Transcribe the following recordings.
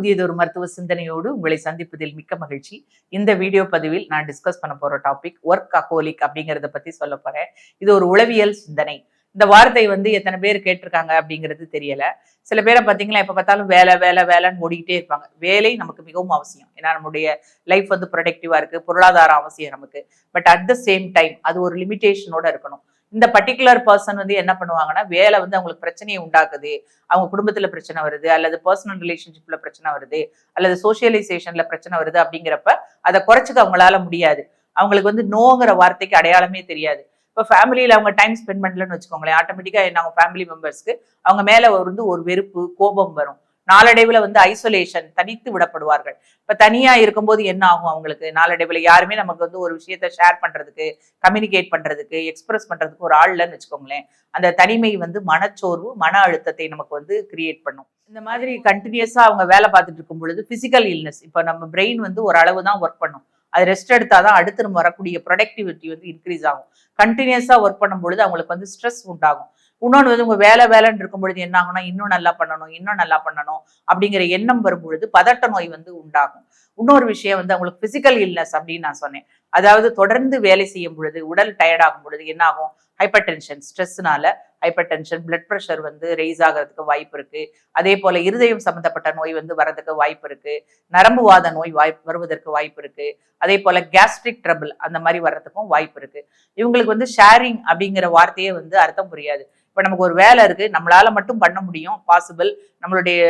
புதியதொரு மருத்துவ சிந்தனையோடு உங்களை சந்திப்பதில் மிக்க மகிழ்ச்சி. இந்த வீடியோ பதிவில் நான் டிஸ்கஸ் பண்ண போற டாபிக் ஒர்க் அகோலிக் அப்படிங்கறத பத்தி சொல்ல போறேன். இது ஒரு உளவியல் சிந்தனை. இந்த வார்த்தை வந்து எத்தனை பேர் கேட்டிருக்காங்க அப்படிங்கிறது தெரியல. சில பேரை பார்த்தீங்களா எப்போ பார்த்தாலும் வேலை வேலை வேலைன்னு ஓடிக்கிட்டே இருப்பாங்க. வேலை நமக்கு மிகவும் அவசியம். ஏன்னா நம்முடைய லைஃப் வந்து ப்ரொடக்டிவாக இருக்கு பொருளாதாரம் அவசியம் நமக்கு. But at the same time அது ஒரு லிமிடேஷனோட இருக்கணும். இந்த பர்டிகுலர் பர்சன் வந்து என்ன பண்ணுவாங்கன்னா வேலை வந்து அவங்களுக்கு பிரச்சனையை உண்டாக்குது. அவங்க குடும்பத்துல பிரச்சனை வருது அல்லது பர்சனல் ரிலேஷன்ஷிப்ல பிரச்சனை வருது அல்லது சோசியலைசேஷன்ல பிரச்சனை வருது அப்படிங்கிறப்ப அதை குறைச்சிக்க அவங்களால முடியாது. அவங்களுக்கு வந்து நோங்கிற வார்த்தைக்கு அடையாளமே தெரியாது. இப்போ ஃபேமிலியில் அவங்க டைம் ஸ்பெண்ட் பண்ணலன்னு வச்சுக்கோங்களேன் ஆட்டோமேட்டிக்காக அவங்க ஃபேமிலி மெம்பர்ஸ்க்கு அவங்க மேலே வந்து ஒரு வெறுப்பு கோபம் வரும். நாளடைவில் வந்து ஐசோலேஷன் தனித்து விடப்படுவார்கள். இப்போ தனியாக இருக்கும்போது என்ன ஆகும் அவங்களுக்கு? நாளடைவில் யாருமே நமக்கு வந்து ஒரு விஷயத்த ஷேர் பண்ணுறதுக்கு கம்யூனிகேட் பண்ணுறதுக்கு எக்ஸ்பிரஸ் பண்ணுறதுக்கு ஒரு ஆள் இல்லைன்னு வச்சுக்கோங்களேன். அந்த தனிமை வந்து மனச்சோர்வு மன அழுத்தத்தை நமக்கு வந்து கிரியேட் பண்ணும். இந்த மாதிரி கண்டினியூஸாக அவங்க வேலை பார்த்துட்டு இருக்கும் பொழுது ஃபிசிக்கல் இல்னஸ் இப்போ நம்ம பிரெயின் வந்து ஒரு அளவு தான் ஒர்க் பண்ணும். அது ரெஸ்ட் எடுத்தால் தான் அடுத்து நம்ம வரக்கூடிய ப்ரொடக்டிவிட்டி வந்து இன்க்ரீஸ் ஆகும். கண்டினியூஸாக ஒர்க் பண்ணும் பொழுது அவங்களுக்கு வந்து ஸ்ட்ரெஸ் உண்டாகும். இன்னொன்று வந்து உங்க வேலை வேலைன்னு இருக்கும் பொழுது என்ன ஆகும்னா இன்னும் நல்லா பண்ணணும் இன்னும் நல்லா பண்ணணும் அப்படிங்கிற எண்ணம் வரும்பொழுது பதட்ட நோய் வந்து உண்டாகும். இன்னொரு விஷயம் வந்து அவங்களுக்கு பிசிக்கல் இல்னஸ் அப்படின்னு நான் சொன்னேன். அதாவது தொடர்ந்து வேலை செய்யும் பொழுது உடல் டயர்ட் ஆகும் பொழுது என்ன ஆகும்? ஹைப்பர் டென்ஷன் ஸ்ட்ரெஸ்னால ஹைப்பர் டென்ஷன் பிளட் ப்ரெஷர் வந்து ரெய்ஸ் ஆகிறதுக்கு வாய்ப்பு இருக்கு. அதே போல இருதயம் சம்பந்தப்பட்ட நோய் வந்து வரதுக்கு வாய்ப்பு இருக்கு. நரம்புவாத நோய் வாய்ப்பு வருவதற்கு வாய்ப்பு இருக்கு. அதே போல கேஸ்ட்ரிக் ட்ரபிள் அந்த மாதிரி வர்றதுக்கும் வாய்ப்பு இருக்கு. இவங்களுக்கு வந்து ஷேரிங் அப்படிங்கிற வார்த்தையே வந்து அர்த்தம் புரியாது. இப்போ நமக்கு ஒரு வேலை இருக்கு நம்மளால மட்டும் பண்ண முடியும் பாசிபிள் நம்மளுடைய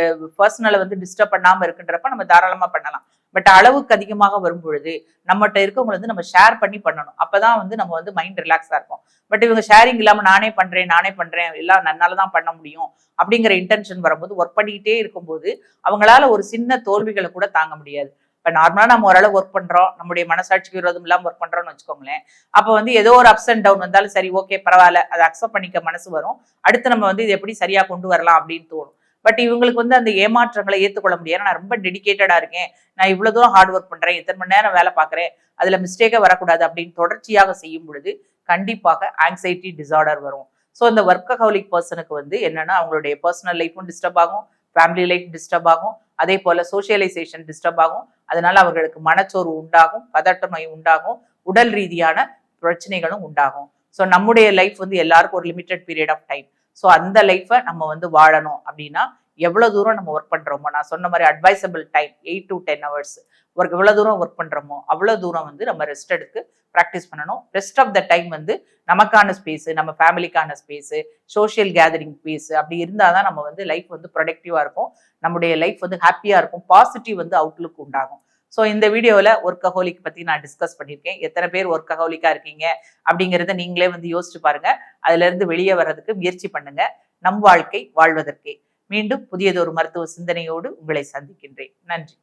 பர்சனலை வந்து டிஸ்டர்ப் பண்ணாம இருக்குன்றப்ப நம்ம தாராளமா பண்ணலாம். பட் அளவுக்கு அதிகமாக வரும் பொழுது நம்மகிட்ட இருக்கவங்களை வந்து நம்ம ஷேர் பண்ணி பண்ணணும். அப்பதான் வந்து நம்ம வந்து மைண்ட் ரிலாக்ஸாக இருக்கும் பட் இவங்க ஷேரிங் இல்லாமல் நானே பண்றேன் நானே பண்ணுறேன் எல்லாம் நன்னால தான் பண்ண முடியும் அப்படிங்கிற இன்டென்ஷன் வரும்போது ஒர்க் பண்ணிக்கிட்டே இருக்கும்போது அவங்களால ஒரு சின்ன தோல்விகளை கூட தாங்க முடியாது. இப்போ நார்மலாக நம்ம ஓரளவு ஒர்க் பண்ணுறோம் நம்முடைய மனசாட்சிக்கு விரோதம் இல்லாமல் ஒர்க் பண்ணுறோம்னு வச்சுக்கோங்களேன். அப்போ வந்து ஏதோ ஒரு அப்ஸ் அண்ட் டவுன் வந்தாலும் சரி ஓகே பரவாயில்ல அதை அக்செப்ட் பண்ணிக்க மனசு வரும். அடுத்து நம்ம வந்து இது எப்படி சரியாக கொண்டு வரலாம் அப்படின்னு தோணும். பட் இவங்களுக்கு வந்து அந்த ஏமாற்றங்களை ஏற்றுக்கொள்ள முடியாது. நான் ரொம்ப டெடிக்கேட்டடாக இருக்கேன். நான் இவ்வளோ தூரம் ஹார்ட் ஒர்க் பண்ணுறேன் இத்தனை மணி நேரம் வேலை பார்க்குறேன். அதில் மிஸ்டேக்கே வரக்கூடாது அப்படின்னு தொடர்ச்சியாக செய்யும் பொழுது கண்டிப்பாக ஆங்ஸைட்டி டிசார்டர் வரும். ஸோ இந்த ஒர்க்கஹாலிக் பர்சனுக்கு வந்து என்னென்னா அவங்களுடைய பர்சனல் லைஃப்பும் டிஸ்டர்ப் ஆகும். ஃபேமிலி லைஃப் டிஸ்டர்ப் ஆகும். அதே போல் சோசியலைசேஷன் டிஸ்டர்ப் ஆகும். அதனால் அவர்களுக்கு மனச்சோர்வு உண்டாகும். பதட்ட நோய் உண்டாகும். உடல் ரீதியான பிரச்சனைகளும் உண்டாகும். ஸோ நம்முடைய லைஃப் வந்து எல்லாருக்கும் ஒரு limited period of time so அந்த லைஃப்பை நம்ம வந்து வாழணும் அப்படின்னா எவ்வளோ தூரம் நம்ம ஒர்க் பண்ணுறோமோ நான் சொன்ன மாதிரி advisable time eight to ten hours work எவ்வளோ தூரம் ஒர்க் பண்ணுறோமோ அவ்வளோ தூரம் வந்து நம்ம ரெஸ்ட் எடுத்து ப்ராக்டிஸ் பண்ணணும். ரெஸ்ட் ஆஃப் த டைம் வந்து நமக்கான ஸ்பேஸு நம்ம ஃபேமிலிக்கான ஸ்பேஸு சோஷியல் கேதரிங் ஸ்பேஸ் அப்படி இருந்தால் தான் நம்ம வந்து லைஃப் வந்து ப்ரொடக்டிவாக இருக்கும். நம்முடைய லைஃப் வந்து ஹாப்பியாக இருக்கும். பாசிட்டிவ் வந்து அவுட்லுக் உண்டாகும். ஸோ இந்த வீடியோவில் ஒர்க்கஹோலிக் பற்றி நான் டிஸ்கஸ் பண்ணியிருக்கேன். எத்தனை பேர் ஒர்க்கஹோலிக்காக இருக்கீங்க அப்படிங்கிறத நீங்களே வந்து யோசிச்சு பாருங்க. அதுலேருந்து வெளியே வர்றதுக்கு முயற்சி பண்ணுங்க. நம் வாழ்க்கை வாழ்வதற்கே. மீண்டும் புதியதொரு மருத்துவ சிந்தனையோடு உங்களை சந்திக்கின்றேன். நன்றி.